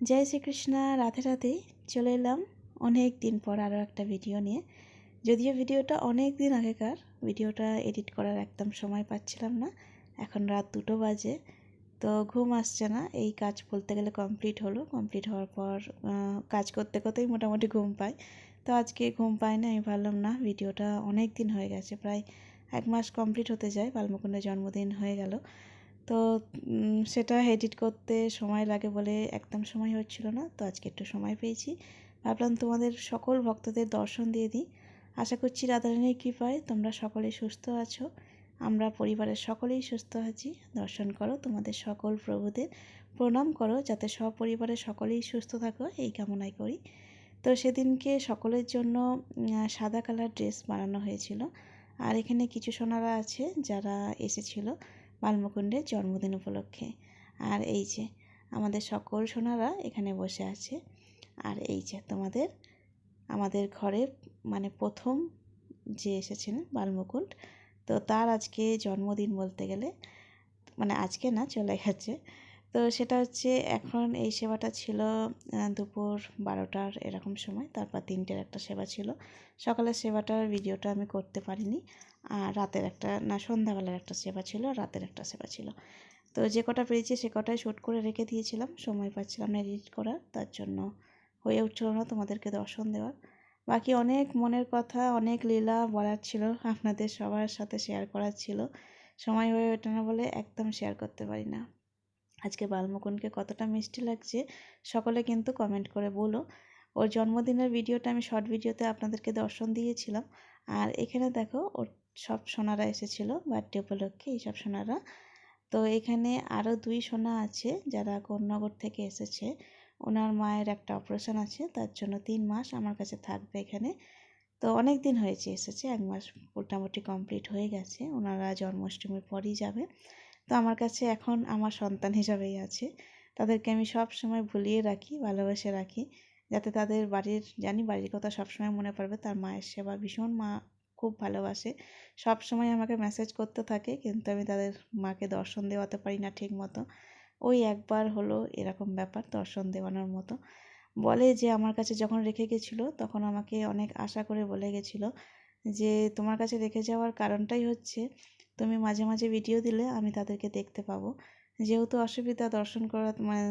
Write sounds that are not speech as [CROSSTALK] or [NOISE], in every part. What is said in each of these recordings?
জয় শ্রীকৃষ্ণ, রাধে রাধে। চলে এলাম অনেক দিন পর আরও একটা ভিডিও নিয়ে। যদিও ভিডিওটা অনেক দিন আগেকার, ভিডিওটা এডিট করার একদম সময় পাচ্ছিলাম না। এখন রাত দুটো বাজে, তো ঘুম আসছে না। এই কাজ বলতে গেলে কমপ্লিট হলো। কমপ্লিট হওয়ার পর কাজ করতে করতেই মোটামুটি ঘুম পাই। তো আজকে ঘুম পাই না, আমি ভাবলাম না, ভিডিওটা অনেক দিন হয়ে গেছে। প্রায় এক মাস কমপ্লিট হতে যায় বালমুকুণ্ডের জন্মদিন হয়ে গেল। তো সেটা এডিট করতে সময় লাগে বলে একদম সময় হচ্ছিল না। তো আজকে একটু সময় পেয়েছি। ভাবলাম তোমাদের সকল ভক্তদের দর্শন দিয়ে দিই। আশা করছি রাধারানীর কৃপায় তোমরা সকলে সুস্থ আছো। আমরা পরিবারের সকলেই সুস্থ আছি। দর্শন করো তোমাদের সকল প্রভুদের। প্রণাম করো যাতে সপরিবারে সকলেই সুস্থ থাকো, এই কামনাই করি। তো সেদিনকে সকলের জন্য সাদা কালার ড্রেস বানানো হয়েছিল। আর এখানে কিছু সোনারা আছে যারা এসেছিল। বালমুকুণ্ডের জন্মদিন উপলক্ষে। আর এই যে, আমাদের সকল সোনারা এখানে বসে আছে। আর এই যে, তোমাদের, আমাদের ঘরে মানে প্রথম যে এসেছেন বালমুকুণ্ড তো তার আজকে জন্মদিন বলতে গেলে মানে আজকে না, চলে গেছে। তো সেটা হচ্ছে এখন এই সেবাটা ছিল দুপুর বারোটার এরকম সময়, তারপর তিনটের একটা সেবা ছিল। সকালের সেবাটার ভিডিওটা আমি করতে পারিনি, আর রাতের একটা, না, সন্ধ্যাবেলার একটা সেবা ছিল, রাতের একটা সেবা ছিল। তো যে কটা পেয়েছি সে কটাই শ্যুট করে রেখে দিয়েছিলাম, সময় পাচ্ছিলাম না এডিট করার, তার জন্য হয়ে উঠছিল না তোমাদেরকে দর্শন দেওয়ার বাকি অনেক মনের কথা, অনেক লীলা বলার ছিল, আপনাদের সবার সাথে শেয়ার করার ছিল। সময় হয়ে ওঠে না বলে একদম শেয়ার করতে পারি না। আজকে বালমুকুনকে কতটা মিষ্টি লাগছে সকলে কিন্তু কমেন্ট করে বলো। ওর জন্মদিনের ভিডিওটা আমি শর্ট ভিডিওতে আপনাদেরকে দর্শন দিয়েছিলাম। আর এখানে দেখো ওর সব সোনারা এসেছিল বার্থডে উপলক্ষে এইসব সোনারা। তো এখানে আরও দুই সোনা আছে যারা কোন্নগর থেকে এসেছে। ওনার মায়ের একটা অপারেশন আছে, তার জন্য তিন মাস আমার কাছে থাকবে এখানে। তো অনেক দিন হয়েছে এসেছে, এক মাস মোটামুটি কমপ্লিট হয়ে গেছে। ওনারা জন্মাষ্টমীর পরই যাবে। তো আমার কাছে এখন আমার সন্তান হিসাবেই আছে। তাদেরকে আমি সব সময় ভুলিয়ে রাখি, ভালোবেসে রাখি, যাতে তাদের বাড়ির, জানি বাড়ির কথা সবসময় মনে পড়বে, তার মায়ের সেবা ভীষণ মা খুব ভালোবাসে। সব সময় আমাকে মেসেজ করতে থাকে, কিন্তু আমি তাদের মাকে দর্শন দেওয়াতে পারি না ঠিক মতো। ওই একবার হলো এরকম ব্যাপার, দর্শন দেওয়ানোর মতো। বলে যে আমার কাছে যখন রেখে গেছিল, তখন আমাকে অনেক আশা করে বলে গেছিল যে তোমার কাছে রেখে যাওয়ার কারণটাই হচ্ছে তুমি মাঝে মাঝে ভিডিও দিলে আমি তাদেরকে দেখতে পাবো। যেহেতু অসুবিধা দর্শন করা মানে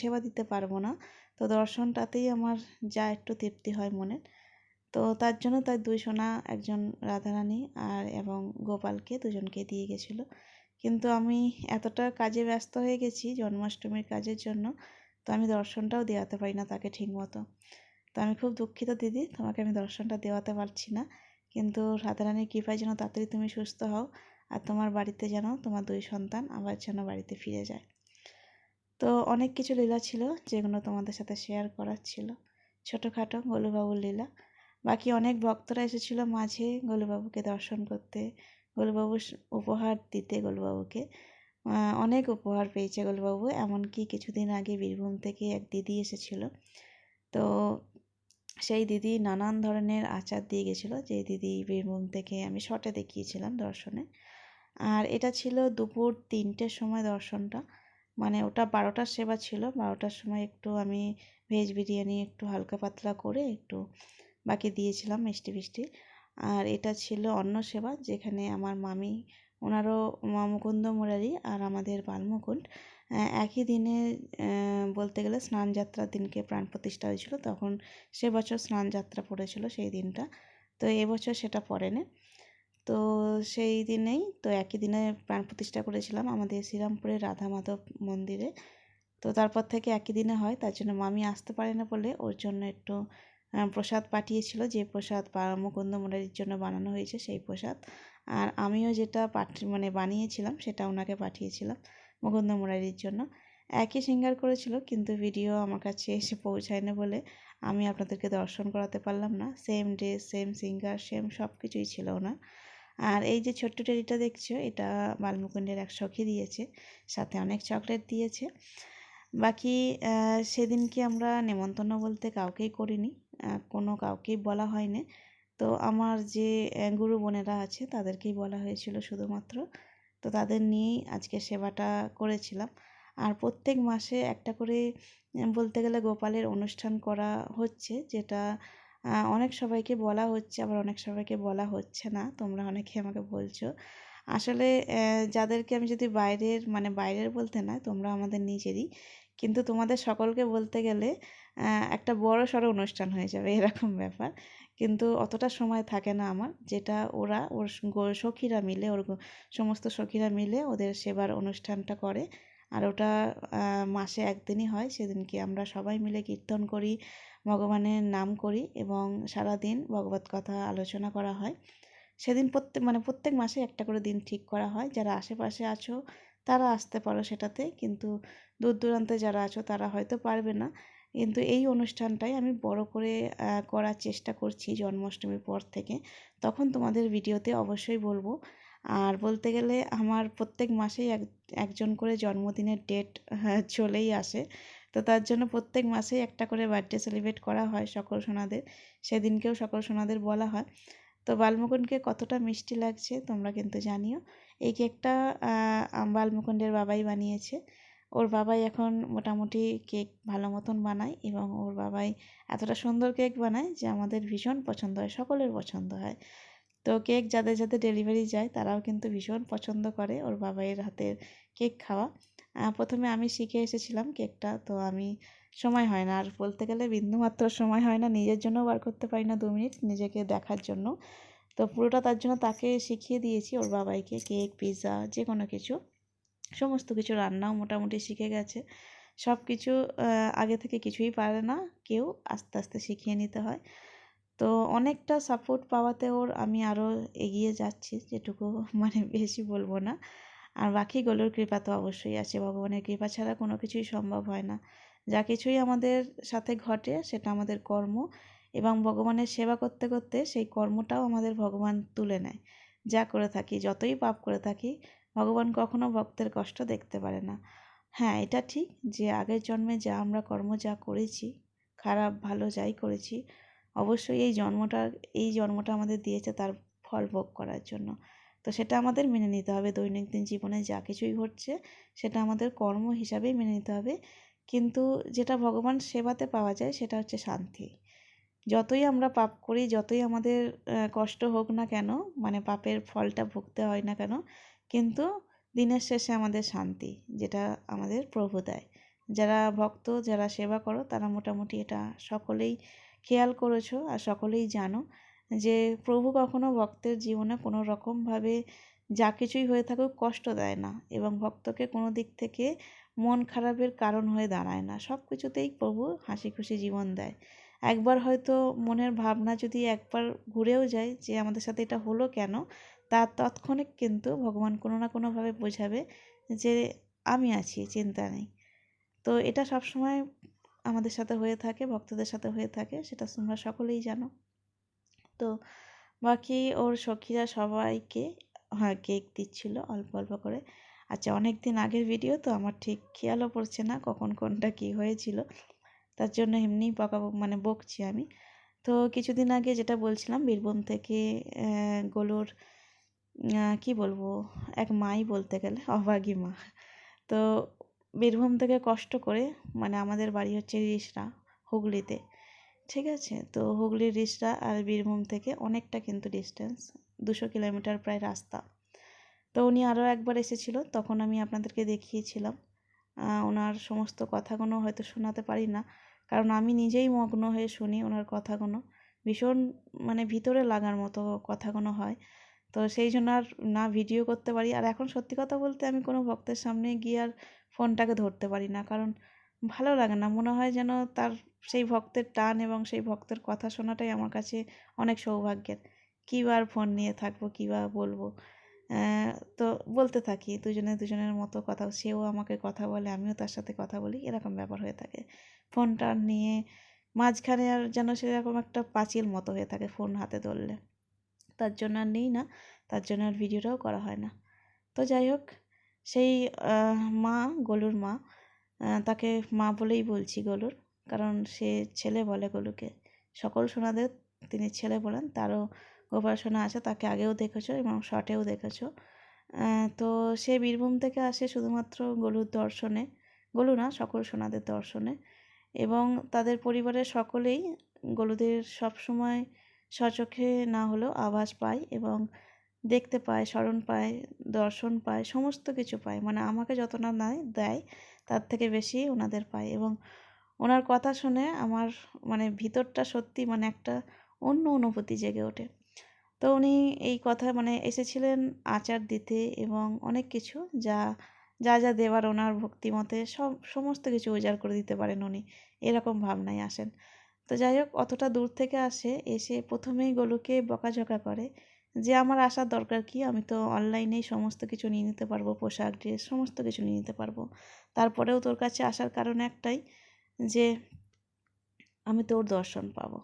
সেবা দিতে পারব না, তো দর্শনটাতেই আমার যা একটু তৃপ্তি হয় মনের। তো তার জন্য তার দুই সোনা, একজন রাধারানী আর এবং গোপালকে দুজনকে দিয়ে গেছিল। কিন্তু আমি এতটা কাজে ব্যস্ত হয়ে গেছি জন্মাষ্টমীর কাজের জন্য, তো আমি দর্শনটাও দেওয়াতে পারি না তাকে ঠিক মতো তো আমি খুব দুঃখিত দিদি, তোমাকে আমি দর্শনটা দেওয়াতে পারছি না। কিন্তু রাধারানীর কৃপায় যেন তাড়াতাড়ি তুমি সুস্থ হও আর তোমার বাড়িতে যেন তোমার দুই সন্তান আবার যেন বাড়িতে ফিরে যায়। তো অনেক কিছু লীলা ছিল যেগুলো তোমাদের সাথে শেয়ার করার ছিল। ছোটোখাটো গোলুবাবুর লীলা। বাকি অনেক ভক্তরা এসেছিল মাঝে গোলুবাবুকে দর্শন করতে। গোলুবাবু উপহার দিতে গোলুবাবুকে। অনেক উপহার পেয়েছে গোলুবাবু। এমনকি কিছুদিন আগে বীরভূম থেকে এক দিদি এসেছিল। তো সেই দিদি নানান ধরনের আচার দিয়ে গেছিল। যে দিদি বীরভূম থেকে আমি শটে দেখিয়েছিলাম দর্শনে। আর এটা ছিল দুপুর তিনটের সময় দর্শনটা। মানে ওটা বারোটার সেবা ছিল। বারোটার সময় একটু আমি ভেজ বিরিয়ানি একটু হালকা পাতলা করে একটু বাকি দিয়েছিলাম মিষ্টি ফিষ্টি আর এটা ছিল অন্য সেবা যেখানে আমার মামি, ওনারও মুকুন্দ মুরারি আর আমাদের বালমুকুন্ড একই দিনে বলতে গেলে স্নান যাত্রার দিনকে প্রাণ প্রতিষ্ঠা হয়েছিল। তখন সে বছর স্নান যাত্রা পড়েছিল সেই দিনটা। তো এবছর সেটা পড়েনি। তো সেই দিনেই, তো একই দিনে প্রাণ প্রতিষ্ঠা করেছিলাম আমাদের শ্রীরামপুরের রাধা মাধব মন্দিরে। তো তারপর থেকে একই দিনে হয়, তার জন্য মামি আসতে পারে না বলে ওর জন্য একটু প্রসাদ পাঠিয়েছিল। যে প্রসাদ মুকুন্দ মুরারির জন্য বানানো হয়েছে সেই প্রসাদ। আর আমিও যেটা পাঠি মানে বানিয়েছিলাম সেটা ওনাকে পাঠিয়েছিলাম মুকুন্দ মুরারির জন্য। একই সিঙ্গার করেছিল কিন্তু ভিডিও আমার কাছে এসে পৌঁছায় না বলে আমি আপনাদেরকে দর্শন করাতে পারলাম না। Same dress, same singer, same সব কিছুই ছিল ওনার। আর এই যে ছোট্ট টেরিটা দেখছ, এটা বালমুকুণ্ডের এক সখী দিয়েছে, সাথে অনেক চকলেট দিয়েছে। বাকি সেদিনকে আমরা নেমন্তন্ন বলতে কাউকেই করিনি কোনো কাউকেই বলা হয়নি। তো আমার যে গুরু বোনেরা আছে, তাদেরকেই বলা হয়েছিল শুধুমাত্র। তো তাদের নিয়েই আজকে সেবাটা করেছিলাম। আর প্রত্যেক মাসে একটা করে, বলতে গেলে গোপালের অনুষ্ঠান করা হচ্ছে, যেটা অনেক সবাইকে বলা হচ্ছে, আবার অনেক সবাইকে বলা হচ্ছে না। তোমরা অনেকে আমাকে বলছো। আসলে যাদেরকে আমি যদি বাইরের মানে বাইরের বলতে না, তোমরা আমাদের নিজেরই। কিন্তু তোমাদের সকলকে বলতে গেলে একটা বড় সড়ো অনুষ্ঠান হয়ে যাবে, এরকম ব্যাপার। কিন্তু অতটা সময় থাকে না আমার, যেটা ওরা, ওর সখীরা মিলে, ওর সমস্ত সখীরা মিলে ওদের সেবার অনুষ্ঠানটা করে। আর ওটা মাসে একদিনই হয়। সেদিনকে আমরা সবাই মিলে কীর্তন করি, ভগবানের নাম করি এবং সারাদিন ভগবত কথা আলোচনা করা হয়। সেদিন প্রত্যেক মানে প্রত্যেক মাসে একটা করে দিন ঠিক করা হয়। যারা আশেপাশে আছো, তারা আসতে পারো সেটাতে। কিন্তু দূর দূরান্তে যারা আছো, তারা হয়তো পারবে না। কিন্তু এই অনুষ্ঠানটাই আমি বড় করে করার চেষ্টা করছি জন্মাষ্টমীর পর থেকে। তখন তোমাদের ভিডিওতে অবশ্যই বলব। আর বলতে গেলে আমার প্রত্যেক মাসেই এক একজন করে জন্মদিনের ডেট হ্যাঁ, চলেই আসে। তো তার জন্য প্রত্যেক মাসেই একটা করে বার্থডে সেলিব্রেট করা হয় সকল সোনাদের। সেদিনকেও সকল সোনাদের বলা হয়। তো বালমুকুণ্ডকে কতটা মিষ্টি লাগছে তোমরা কিন্তু জানিও। এই কেকটা বালমুকুণ্ডের বাবাই বানিয়েছে। ওর বাবাই এখন মোটামুটি কেক ভালো মতন বানায় এবং ওর বাবাই এতটা সুন্দর কেক বানায় যে আমাদের ভীষণ পছন্দ হয় সকলের পছন্দ হয়। তো কেক যাদের যাদের ডেলিভারি যায়, তারাও কিন্তু ভীষণ পছন্দ করে ওর বাবাইয়ের হাতের কেক খাওয়া। প্রথমে আমি শিখে এসেছিলাম কেকটা, তো আমি সময় হয় না। আর বলতে গেলে বিন্দুমাত্র সময় হয় না, নিজের জন্য বার করতে পারি না দু মিনিট নিজেকে দেখার জন্য। তো পুরোটা তার জন্য তাকে শিখিয়ে দিয়েছি ওর বাবাইকে কেক, পিৎজা যে কোনো কিছু। সমস্ত কিছু রান্নাও মোটামুটি শিখে গেছে। সব কিছু আগে থেকে কিছুই পারে না, কেউ আস্তে আস্তে শিখিয়ে নিতে হয়। তো অনেকটা সাপোর্ট পাওয়াতে ওর আমি আরও এগিয়ে যাচ্ছি, যেটুকু [LAUGHS] মানে বেশি বলব না। আর বাকি বাকিগুলোর কৃপা তো অবশ্যই আছে, ভগবানের কৃপা ছাড়া কোনো কিছুই সম্ভব হয় না। যা কিছুই আমাদের সাথে ঘটে সেটা আমাদের কর্ম এবং ভগবানের সেবা করতে করতে সেই কর্মটাও আমাদের ভগবান তুলে নেয়। যা করে থাকি, যতই পাপ করে থাকি, ভগবান কখনো ভক্তের কষ্ট দেখতে পারে না। হ্যাঁ এটা ঠিক যে আগের জন্মে যা আমরা কর্ম যা করেছি, খারাপ ভালো যাই করেছি অবশ্যই এই জন্মটা এই জন্মটা আমাদের দিয়েছে তার ফল ভোগ করার জন্য। তো সেটা আমাদের মেনে নিতে হবে। দৈনন্দিন জীবনে যা কিছুই ঘটছে সেটা আমাদের কর্ম হিসাবেই মেনে নিতে হবে। কিন্তু যেটা ভগবান সেবাতে পাওয়া যায় সেটা হচ্ছে শান্তি। যতই আমরা পাপ করি, যতই আমাদের কষ্ট হোক না কেন মানে পাপের ফলটা ভুগতে হয় না কেন, কিন্তু দিনের শেষে আমাদের শান্তি, যেটা আমাদের প্রভু দেয়। যারা ভক্ত, যারা সেবা করো, তারা মোটামুটি এটা সকলেই খেয়াল করেছ আর সকলেই জানো যে প্রভু কখনো ভক্তের জীবনে কোনো রকমভাবে যা কিছুই হয়ে থাকুক কষ্ট দেয় না এবং ভক্তকে কোনো দিক থেকে মন খারাপের কারণ হয়ে দাঁড়ায় না। সব কিছুতেই প্রভু হাসি খুশি জীবন দেয়। একবার হয়তো মনের ভাবনা যদি একবার ঘুরেও যায় যে আমাদের সাথে এটা হলো কেন, তা তৎক্ষণিক কিন্তু ভগবান কোনো না কোনোভাবে বোঝাবে যে আমি আছি, চিন্তা নেই। তো এটা সবসময় আমাদের সাথে হয়ে থাকে, ভক্তদের সাথে হয়ে থাকে, সেটা তোমরা সকলেই জানো। তো বাকি ওর সখীরা সবাইকে হ্যাঁ কেক দিচ্ছিল অল্প অল্প করে। আচ্ছা অনেক দিন আগের ভিডিও তো আমার ঠিক খেয়ালও পড়ছে না কখন কোনটা কি হয়েছিল। তার জন্য এমনিই বকা মানে বকছি আমি। তো কিছুদিন আগে যেটা বলছিলাম, বীরভূম থেকে গোলুর কি বলব, এক মাই বলতে গেলে, অভাগী মা। তো বীরভূম থেকে কষ্ট করে মানে আমাদের বাড়ি হচ্ছে রিসরা, হুগলিতে। ঠিক আছে? তো হুগলির রিসরা আর বীরভূম থেকে অনেকটা কিন্তু ডিস্টেন্স দুশো কিলোমিটার প্রায় রাস্তা। তো উনি আরও একবার এসেছিল, তখন আমি আপনাদেরকে দেখিয়েছিলাম। ওনার সমস্ত কথাগুলো হয়তো শোনাতে পারি না, কারণ আমি নিজেই মগ্ন হয়ে শুনি ওনার কথাগুলো। ভীষণ মানে ভিতরে লাগার মতো কথাগুলো হয়। তো সেই জন্য আর না ভিডিও করতে পারি। আর এখন সত্যি কথা বলতে আমি কোনো ভক্তের সামনে গিয়ে আর ফোনটাকে ধরতে পারি না। কারণ ভালো লাগে না। মনে হয় যেন তার সেই ভক্তের টান এবং সেই ভক্তের কথা শোনাটাই আমার কাছে অনেক সৌভাগ্যের। কী বার ফোন নিয়ে থাকব, কী বা বলব? তো বলতে থাকি, দুজনে দুজনের মতো কথা সেও আমাকে কথা বলে, আমিও তার সাথে কথা বলি, এরকম ব্যাপার হয়ে থাকে। ফোনটা নিয়ে মাঝখানে আর যেন সেরকম একটা পাঁচিল মতো হয়ে থাকে ফোন হাতে ধরলে। তার জন্য আর নেই না, তার জন্য আর ভিডিওটাও করা হয় না। তো যাই হোক সেই মা, গলুর মা তাকে মা বলেই বলছি গলুর। কারণ সে ছেলে বলে গলুকে। সকল সোনাদের তিনি ছেলে বলেন, তারও গোপাসনা আছে, তাকে আগেও দেখেছ এবং শর্টেও দেখেছ। তো সে বীরভূম থেকে আসে শুধুমাত্র গলুর দর্শনে। গলু না, সকল সোনাদের দর্শনে। এবং তাদের পরিবারের সকলেই গলুদের সবসময় সচোখে না হলেও আভাস পায় এবং দেখতে পায়, স্মরণ পায়, দর্শন পায়, সমস্ত কিছু পায়। মানে আমাকে যত না নাই দেয়, তার থেকে বেশি ওনাদের পায়। এবং ওনার কথা শুনে আমার মানে ভিতরটা সত্যি মানে একটা অন্য অনুভূতি জেগে ওঠে। তো উনি এই কথা মানে এসেছিলেন আচার দিতে এবং অনেক কিছু যা যা যা দেওয়ার ওনার ভক্তিমতে সব, সমস্ত কিছু উজাড় করে দিতে পারেন উনি। এরকম ভাবনায় আসেন। তো যাই হোক, অতটা দূর থেকে আসে, এসে প্রথমেই গোলুকে বকাঝকা করে। যে আমার আসার দরকার কি? আমি তো অনলাইনেই সমস্ত কিছু নিয়ে নিতে পারব, পোশাক ড্রেস সমস্ত কিছু নিয়ে নিতে পারব। তারপরেও তোর কাছে আসার কারণ একটাই যে, আমি তোর দর্শন পাবো।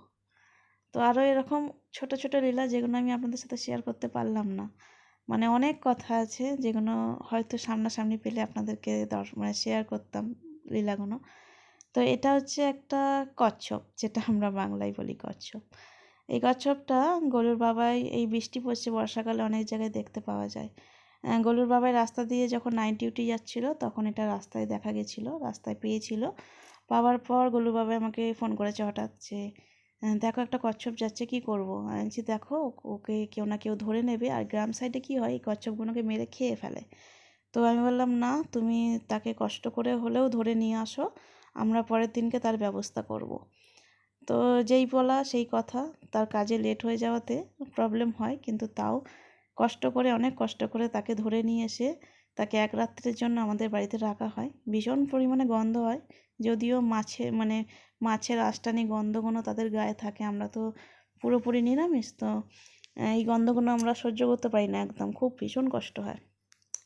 তো আরও এরকম ছোট ছোট লীলা যেগুলো আমি আপনাদের সাথে শেয়ার করতে পারলাম না। মানে অনেক কথা আছে যেগুলো হয়তো সামনাসামনি পেলে আপনাদেরকে দর্শ মানে শেয়ার করতাম লীলাগুলো। তো এটা হচ্ছে একটা কচ্ছপ, যেটা আমরা বাংলায় বলি কচ্ছপ। এই কচ্ছপটা গরুর বাবাই এই বৃষ্টি পড়ছে, বর্ষাকালে অনেক জায়গায় দেখতে পাওয়া যায়। গরুর বাবাই রাস্তা দিয়ে যখন নাইট ডিউটি যাচ্ছিল, তখন এটা রাস্তায় দেখা গেছিল, রাস্তায় পেয়েছিল। পাওয়ার পর গলুর বাবাই আমাকে ফোন করেছে হঠাৎ যে দেখো একটা কচ্ছপ যাচ্ছে, কি করব? বলছি, দেখো, ওকে কেউ না কেউ ধরে নেবে, আর গ্রাম সাইডে কি হয়, এই কচ্ছপগুলোকে মেরে খেয়ে ফেলে। তো আমি বললাম, না, তুমি তাকে কষ্ট করে হলেও ধরে নিয়ে আসো, আমরা পরের দিনকে তার ব্যবস্থা করব। তো যেই বলা সেই কথা। তার কাজে লেট হয়ে যাওয়াতে প্রবলেম হয়, কিন্তু তাও কষ্ট করে, অনেক কষ্ট করে তাকে ধরে নিয়ে এসে তাকে এক রাত্রের জন্য আমাদের বাড়িতে রাখা হয়। ভীষণ পরিমাণে গন্ধ হয়, যদিও মাছে মানে মাছের আষ্টানি গন্ধগুলো তাদের গায়ে থাকে। আমরা তো পুরোপুরি নিরামিষ, তো এই গন্ধগুলো আমরা সহ্য করতে পারি না একদম। খুব ভীষণ কষ্ট হয়।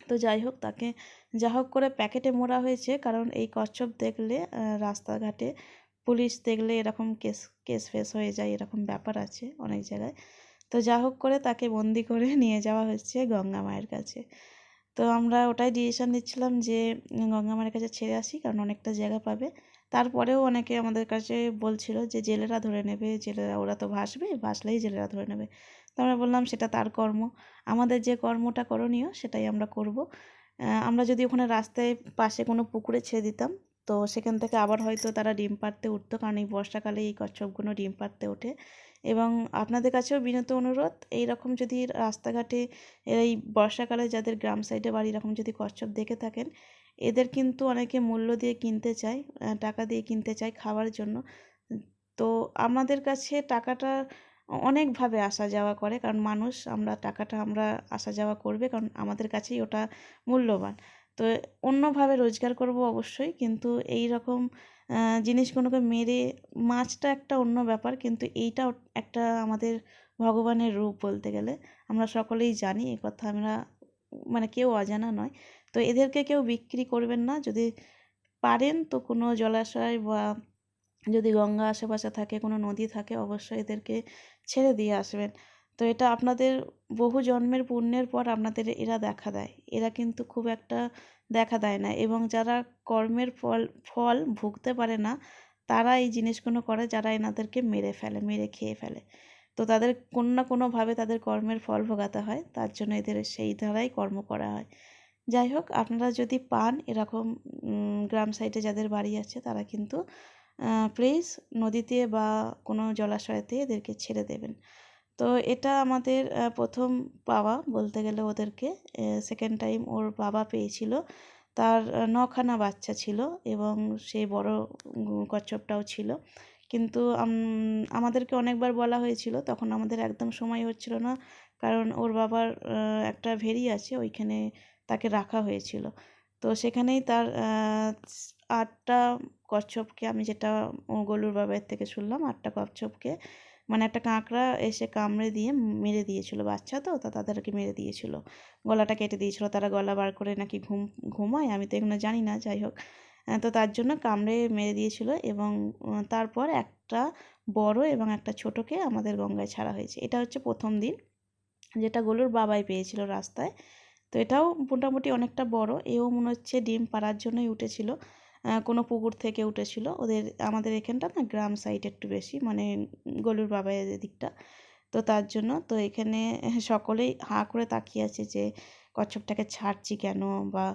তো যাই হোক, তাকে যা হোক করে প্যাকেটে মোড়া হয়েছে, কারণ এই কচ্ছপ দেখলে রাস্তাঘাটে পুলিশ দেখলে এরকম কেস কেস ফেস হয়ে যায়, এরকম ব্যাপার আছে অনেক জায়গায়। তো যা হোক করে তাকে বন্দি করে [LAUGHS] নিয়ে যাওয়া হচ্ছে গঙ্গা মায়ের কাছে। তো আমরা ওটাই ডিসিশান নিচ্ছিলাম যে গঙ্গা মায়ের কাছে ছেড়ে আসি, কারণ অনেকটা জায়গা পাবে। তারপরেও অনেকে আমাদের কাছে বলছিল যে জেলেরা ধরে নেবে, জেলেরা, ওরা তো ভাসবে, ভাসলেই জেলেরা ধরে নেবে। তো আমরা বললাম সেটা তার কর্ম। আমাদের যে কর্মটা করণীয় সেটাই আমরা করব। আমরা যদি ওখানে রাস্তায় পাশে কোনো পুকুরে ছেড়ে দিতাম তো সেখান থেকে আবার হয়তো তারা ডিম পাড়তে উঠতো। কারণ এই বর্ষাকালে এই কচ্ছপগুলো ডিম পাড়তে ওঠে। এবং আপনাদের কাছেও বিনত অনুরোধ এই রকম যদি রাস্তাঘাটে এই বর্ষাকালে যাদের গ্রাম সাইডে বাড়ি এরকম যদি কচ্ছপ দেখে থাকেন, এদের কিন্তু অনেকে মূল্য দিয়ে কিনতে চায় টাকা দিয়ে কিনতে চায় খাওয়ার জন্য। তো আমাদের কাছে টাকাটা অনেকভাবে আসা যাওয়া করে। কারণ মানুষ, আমরা টাকাটা আমরা আসা যাওয়া করবে। কারণ আমাদের কাছেই ওটা মূল্যবান। তো অন্যভাবে রোজগার করব অবশ্যই। কিন্তু এই রকম জিনিসগুলোকে মেরে মাছটা একটা অন্য ব্যাপার। কিন্তু এইটাও একটা আমাদের ভগবানের রূপ বলতে গেলে। আমরা সকলেই জানি, এ কথা আমরা মানে কেউ অজানা নয়। তো এদেরকে কেউ বিক্রি করবেন না। যদি পারেন তো কোনো জলাশয় বা যদি গঙ্গা আশেপাশে থাকে, কোনো নদী থাকে, অবশ্যই এদেরকে ছেড়ে দিয়ে আসবেন। তো এটা আপনাদের বহু জন্মের পুণ্যের পর আপনাদের এরা দেখা দেয়। এরা কিন্তু খুব একটা দেখা দেয় না এবং যারা কর্মের ফল ফল ভুগতে পারে না, তারা এই জিনিসগুলো করে যারা এনাদেরকে মেরে ফেলে, মেরে খেয়ে ফেলে। তো তাদের কোনো না কোনোভাবে তাদের কর্মের ফল ভোগাতে হয়, তার জন্য এদের সেই ধারাই কর্ম করা হয়। যাই হোক, আপনারা যদি পান এরকম গ্রাম সাইডে যাদের বাড়ি আছে, তারা কিন্তু প্লিজ নদীতে বা কোনো জলাশয়তে এদেরকে ছেড়ে দেবেন। তো এটা আমাদের প্রথম পাওয়া বলতে গেলে ওদেরকে সেকেন্ড টাইম ওর বাবা পেয়েছিল। তার নখানা বাচ্চা ছিল এবং সেই বড় কচ্ছপটাও ছিল। কিন্তু আমাদেরকে অনেকবার বলা হয়েছিল, তখন আমাদের একদম সময় হচ্ছিল না, কারণ ওর বাবার একটা ভেরি আছে, ওইখানে তাকে রাখা হয়েছিল। তো সেখানেই তার আটটা কচ্ছপকে আমি যেটা গলুর বাবার থেকে শুনলাম, আটটা কচ্ছপকে মানে একটা কাঁকড়া এসে কামড়ে দিয়ে মেরে দিয়েছিল বাচ্চা তো, তা তাদেরকে মেরে দিয়েছিল। গলাটা কেটে দিয়েছিল, তারা গলা বার করে নাকি ঘুম, ঘুমায়, আমি তো এগুলো জানি না, যাই হোক। তো তার জন্য কামড়ে মেরে দিয়েছিল এবং তারপর একটা বড় এবং একটা ছোটোকে আমাদের গঙ্গায় ছাড়া হয়েছে। এটা হচ্ছে প্রথম দিন, যেটা গলুর বাবাই পেয়েছিল রাস্তায়। তো এটাও মোটামুটি অনেকটা বড়, এও মনে হচ্ছে ডিম পাড়ার জন্যই উঠেছিল। কোনো পুকুর থেকে উঠেছিল। ওদের, আমাদের এখানটা না গ্রাম সাইড একটু বেশি মানে গলুর বাবাইয়ের দিকটা। তো তার জন্য, তো এখানে সকলেই হাঁ করে তাকিয়ে আছে যে কচ্ছপটাকে ছাড়ছি কেন বা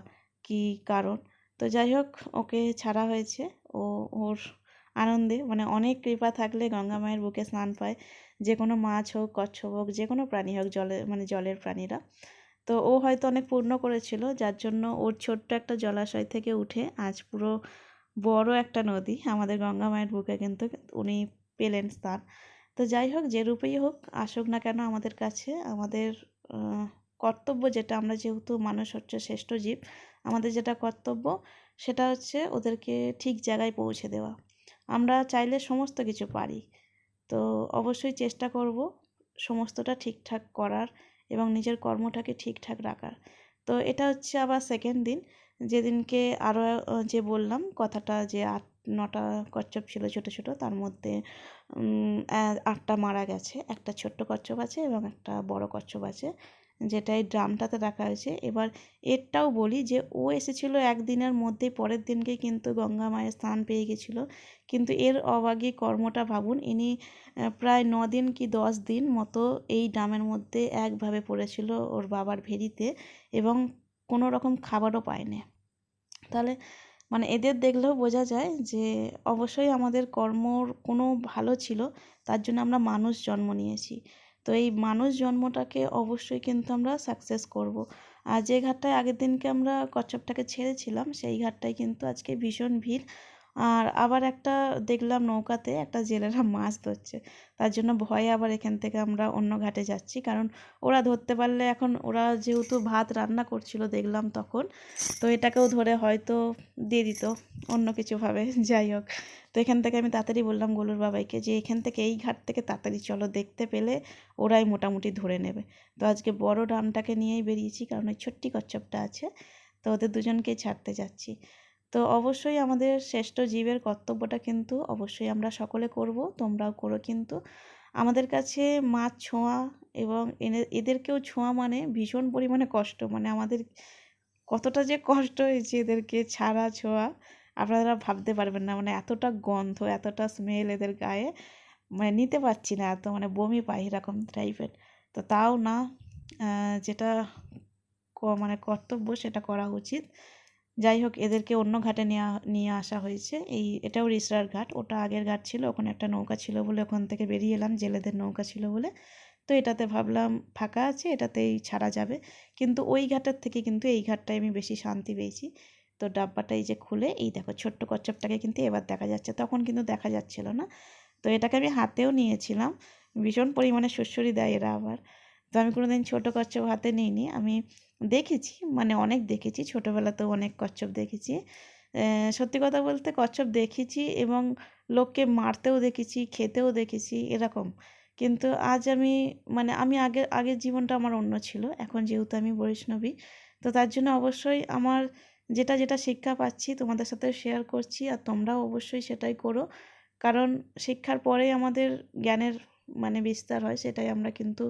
কি কারণ। তো যাই হোক, ওকে ছাড়া হয়েছে। ও, ওর আনন্দে মানে অনেক কৃপা থাকলে গঙ্গা মায়ের বুকে স্নান পায়। যে কোনো মাছ হোক, কচ্ছপ হোক, যে কোনো প্রাণী হোক, জলে মানে জলের প্রাণীরা। তো ও হয়তো অনেক পূর্ণ করেছিল, যার জন্য ওর ছোট্ট একটা জলাশয় থেকে উঠে আজ পুরো বড় একটা নদী আমাদের গঙ্গা মায়ের বুকে কিন্তু উনি পেলেন স্থান। তো যাই হোক, যে রূপেই হোক, আসুক না কেন আমাদের কাছে, আমাদের কর্তব্য যেটা, আমরা যেহেতু মানুষ হচ্ছে শ্রেষ্ঠ জীব, আমাদের যেটা কর্তব্য সেটা হচ্ছে ওদেরকে ঠিক জায়গায় পৌঁছে দেওয়া। আমরা চাইলে সমস্ত কিছু পারি। তো অবশ্যই চেষ্টা করব সমস্তটা ঠিকঠাক করার এবং নিজের কর্মটাকে ঠিকঠাক রাখার। তো এটা হচ্ছে আবার সেকেন্ড দিন। যেদিনকে আরও যে বললাম কথাটা যে আট, নটা কচ্ছপ ছিল ছোট ছোট, তার মধ্যে আটটা মারা গেছে। একটা ছোট্ট কচ্ছপ আছে এবং একটা বড় কচ্ছপ আছে। যেটা এই ড্রামটাতে রাখা হয়েছে। এবার এরটাও বলি যে, ও এসেছিল একদিনের মধ্যে, পরের দিনকে কিন্তু গঙ্গা মায়ের স্থান পেয়ে গেছিল। কিন্তু এর অবাগী কর্মটা ভাবুন, ইনি প্রায় দিন কি দশ দিন মতো এই ড্রামের মধ্যে একভাবে পড়েছিল ওর বাবার ভেরিতে এবং কোনো রকম খাবারও পায়নি। তাহলে মানে এদের দেখলেও বোঝা যায় যে, অবশ্যই আমাদের কর্মর কোনো ভালো ছিল, তার জন্য আমরা মানুষ জন্ম নিয়েছি। তো এই মানুষ জন্মটাকে অবশ্যই কিন্তু আমরা সাকসেস করব। আর যে ঘাটটায় আগের দিনকে আমরা কচ্ছপটাকে ছেড়েছিলাম, সেই ঘাটটায় কিন্তু আজকে ভীষণ ভিড়। আর আবার একটা দেখলাম নৌকাতে একটা জেলেরা [LAUGHS] মাছ ধরছে। তার জন্য ভয়ে আবার এখান থেকে আমরা অন্য ঘাটে যাচ্ছি। কারণ ওরা ধরতে পারলে এখন ওরা যেহেতু ভাত রান্না করছিল দেখলাম তখন, তো এটাকেও ধরে হয়তো দিয়ে দিত। অন্য কিছুভাবে, [LAUGHS] যাই হোক। তো এখান থেকে আমি তাড়াতাড়ি বললাম গোলুর বাবাইকে যে এখান থেকে এই ঘাট থেকে তাড়াতাড়ি চলো, দেখতে পেলে ওরাই মোটামুটি ধরে নেবে। তো আজকে বড় ডামটাকে নিয়েই বেরিয়েছি, কারণ ওই ছোট্টি কচ্ছপটা আছে, তো ওদের দুজনকেই ছাড়তে যাচ্ছি। তো অবশ্যই আমাদের শ্রেষ্ঠ জীবের কর্তব্যটা কিন্তু অবশ্যই আমরা সকলে করব, তোমরাও করো কিন্তু। আমাদের কাছে মাছ ছোঁয়া এবং এদেরকেও ছোঁয়া মানে ভীষণ পরিমাণে কষ্ট মানে আমাদের কতটা যে কষ্ট হয়েছে এদেরকে ছাড়া ছোঁয়া। আপনারা ভাবতে পারবেন না মানে এতটা গন্ধ, এতটা স্মেল এদের গায়ে মানে নিতে পারছি না এত মানে বমি পাই এরকম টাইপের তো তাও না যেটা মানে কর্তব্য সেটা করা উচিত। যাই হোক, এদেরকে অন্য ঘাটে নেওয়া নিয়ে আসা হয়েছে। এই, এটাও রিসরার ঘাট, ওটা আগের ঘাট ছিল, ওখানে একটা নৌকা ছিল বলে ওখান থেকে বেরিয়ে এলাম, জেলেদের নৌকা ছিল বলে। তো এটাতে ভাবলাম ফাঁকা আছে, এটাতেই ছাড়া যাবে। কিন্তু ওই ঘাটের থেকে কিন্তু এই ঘাটটায় আমি বেশি শান্তি পেয়েছি। তো ডাব্বাটা এই যে খুলে, এই দেখো ছোট্ট কচ্ছপটাকে কিন্তু এবার দেখা যাচ্ছে, তখন কিন্তু দেখা যাচ্ছিল না। তো এটাকে আমি হাতেও নিয়েছিলাম, ভীষণ পরিমাণে সুস্বরি দেয় এরা আবার। তো আমি কোনো দিন ছোটো কচ্ছপ হাতে নিইনি, আমি দেখেছি মানে অনেক দেখেছি ছোটোবেলাতেও অনেক কচ্ছপ দেখেছি। সত্যি কথা বলতে কচ্ছপ দেখেছি এবং লোককে মারতেও দেখেছি, খেতেও দেখেছি, এরকম। কিন্তু আজ আমি মানে আমি আগের আগের জীবনটা আমার অন্য ছিল, এখন যেহেতু আমি বৈষ্ণবী, তো তার জন্য অবশ্যই আমার যেটা যেটা শিক্ষা পাচ্ছি, তোমাদের সাথে শেয়ার করছি আর তোমরাও অবশ্যই সেটাই করো। কারণ শিক্ষার পরেই আমাদের জ্ঞানের মানে বিস্তার হয়, সেটাই আমরা কিন্তু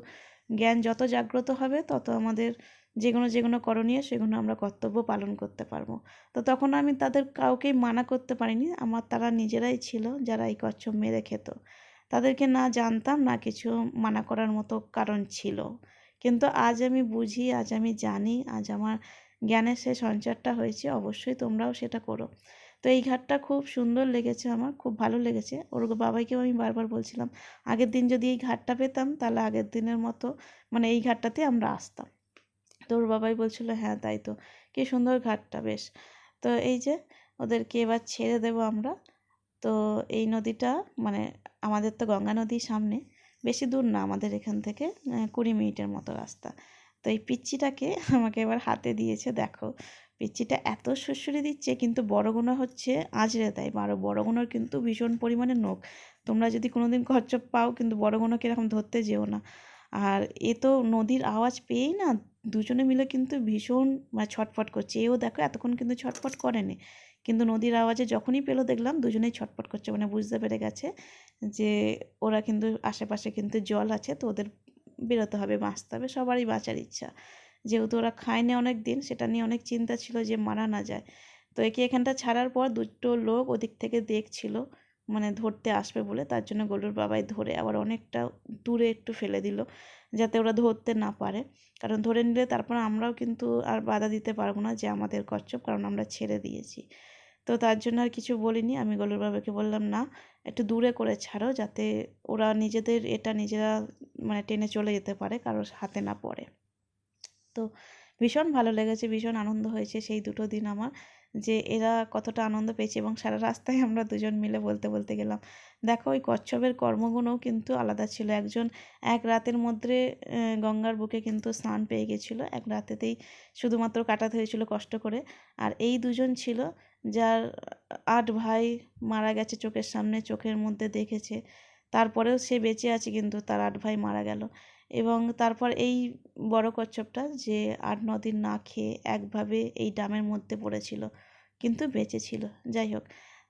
জ্ঞান যত জাগ্রত হবে, তত আমাদের যেগুলো যেগুলো করণীয় সেগুলো আমরা কর্তব্য পালন করতে পারব। তো তখন আমি তাদের কাউকেই মানা করতে পারিনি, আমার তারা নিজেরাই ছিল যারা এই কচ্ছপ মেরে খেত। তাদেরকে না জানতাম, না কিছু মানা করার মতো কারণ ছিল। কিন্তু আজ আমি বুঝি, আজ আমি জানি, আজ আমার জ্ঞানের সে সঞ্চারটা হয়েছে, অবশ্যই তোমরাও সেটা করো। তো এই ঘাটটা খুব সুন্দর লেগেছে আমার, খুব ভালো লেগেছে। ওর বাবাইকেও আমি বারবার বলছিলাম, আগের দিন যদি এই ঘাটটা পেতাম, তাহলে আগের দিনের মতো মানে এই ঘাটটাতে আমরা আসতাম। তো ওর বাবাই বলছিল হ্যাঁ তাই তো, কী সুন্দর ঘাটটা, বেশ। তো এই যে ওদেরকে এবার ছেড়ে দেব আমরা। তো এই নদীটা মানে আমাদের তো গঙ্গা নদীর সামনে, বেশি দূর না আমাদের এখান থেকে কুড়ি মিনিটের মতো রাস্তা। তো এই পিচ্চিটাকে [LAUGHS] আমাকে এবার হাতে দিয়েছে, দেখো। পিচ্চিটা এত সুরসুরি দিচ্ছে, কিন্তু বড়গুনো হচ্ছে আঁচড়ে দেয়। আর বড়গুনোর কিন্তু ভীষণ পরিমাণে নখ তোমরা যদি কোনো দিন কচ্ছপ পাও, কিন্তু বড়গুনোকে এরকম ধরতে যেও না। আর এ তো নদীর আওয়াজ পেয়েই না, দুজনে মিলে কিন্তু ভীষণ মানে ছটফট করছে। এও দেখো, এতক্ষণ কিন্তু ছটফট করেনি। কিন্তু নদীর আওয়াজে যখনই পেল দেখলাম, দুজনেই ছটফট করছে। মানে বুঝতে পেরে গেছে যে, ওরা কিন্তু আশেপাশে কিন্তু জল আছে, তো ওদের বেরোতে হবে বাঁচতে হবে সবারই বাঁচার ইচ্ছা। যেহেতু ওরা খায়নি অনেক দিন সেটা নিয়ে অনেক চিন্তা ছিল যে মারা না যায়। তো একে এখানটা ছাড়ার পর দুটো লোক ওদিক থেকে দেখছিল মানে ধরতে আসবে বলে। তার জন্য গরুর বাবাই ধরে আবার অনেকটা দূরে একটু ফেলে দিল, যাতে ওরা ধরতে না পারে। কারণ ধরে নিলে তারপর আমরাও কিন্তু আর বাধা দিতে পারব না যে আমাদের কচ্ছপ, কারণ আমরা ছেড়ে দিয়েছি। তো তার জন্য আর কিছু বলিনি। আমি গলুর বাবাকে বললাম, না, একটু দূরে করে ছাড়ো যাতে ওরা নিজেদের এটা নিজেরা মানে টেনে চলে যেতে পারে কারোর হাতে না পড়ে। তো ভীষণ ভালো লেগেছে, ভীষণ আনন্দ হয়েছে সেই দুটো দিন আমার যে এরা কতটা আনন্দ পেয়েছে এবং সারা রাস্তায় আমরা দুজন মিলে বলতে বলতে গেলাম, দেখো, ওই কচ্ছপের কর্মগুণও কিন্তু আলাদা ছিল। একজন এক রাতের মধ্যে গঙ্গার বুকে কিন্তু স্নান পেয়ে গেছিল। এক রাতেতেই শুধুমাত্র কাটাতে হয়েছিল কষ্ট করে। আর এই দুজন ছিল যার আট ভাই মারা গেছে চোখের সামনে, চোখের মধ্যে দেখেছে। তারপরেও সে বেঁচে আছে কিন্তু তার আট ভাই মারা গেল। এবং তারপর এই বড় কচ্ছপটা যে আট ন না খেয়ে একভাবে এই ডামের মধ্যে পড়েছিল, কিন্তু বেঁচে ছিল। যাই হোক,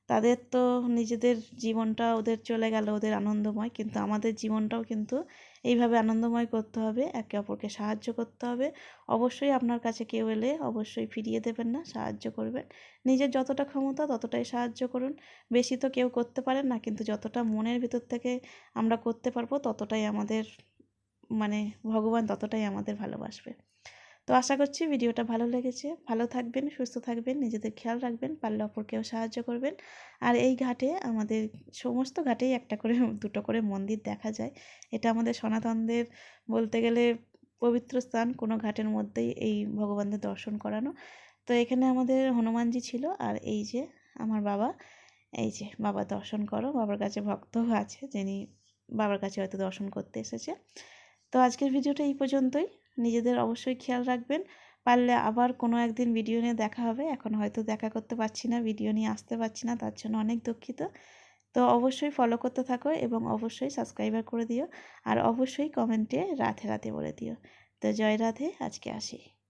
তাদের তো নিজেদের জীবনটা ওদের চলে গেল, ওদের আনন্দময়, কিন্তু আমাদের জীবনটাও কিন্তু এইভাবে আনন্দময় করতে হবে, একে অপরকে সাহায্য করতে হবে। অবশ্যই আপনার কাছে কেউ এলে অবশ্যই ফিরিয়ে দেবেন না, সাহায্য করবেন। নিজের যতটা ক্ষমতা ততটাই সাহায্য করুন। বেশি তো কেউ করতে পারেন না, কিন্তু যতটা মনের ভিতর থেকে আমরা করতে পারব ততটাই আমাদের মানে ভগবান ততটাই আমাদের ভালোবাসবে। তো আশা করছি ভিডিওটা ভালো লেগেছে। ভালো থাকবেন, সুস্থ থাকবেন, নিজেদের খেয়াল রাখবেন, পারলে অপরকেও সাহায্য করবেন। আর এই ঘাটে আমাদের সমস্ত ঘাটেই একটা করে, দুটো করে মন্দির দেখা যায়। এটা আমাদের সনাতনদের বলতে গেলে পবিত্র স্থান, কোনো ঘাটের মধ্যেই এই ভগবানদের দর্শন করানো। তো এখানে আমাদের হনুমানজি ছিল আর এই যে আমার বাবা, এই যে বাবা দর্শন করো, বাবার কাছে ভক্তও আছে যিনি বাবার কাছে হয়তো দর্শন করতে এসেছে। তো আজকের ভিডিওটা এই পর্যন্তই। নিজেদের অবশ্যই খেয়াল রাখবেন। পারলে আবার কোনো একদিন ভিডিও নিয়ে দেখা হবে। এখন হয়তো দেখা করতে পারছি না ভিডিও নিয়ে আসতে পারছি না, তার জন্য অনেক দুঃখিত। তো অবশ্যই ফলো করতে থাকো এবং অবশ্যই সাবস্ক্রাইবার করে দিও। আর অবশ্যই কমেন্টে রাধে রাধে বলে দিও। তো জয় রাধে, আজকে আসি।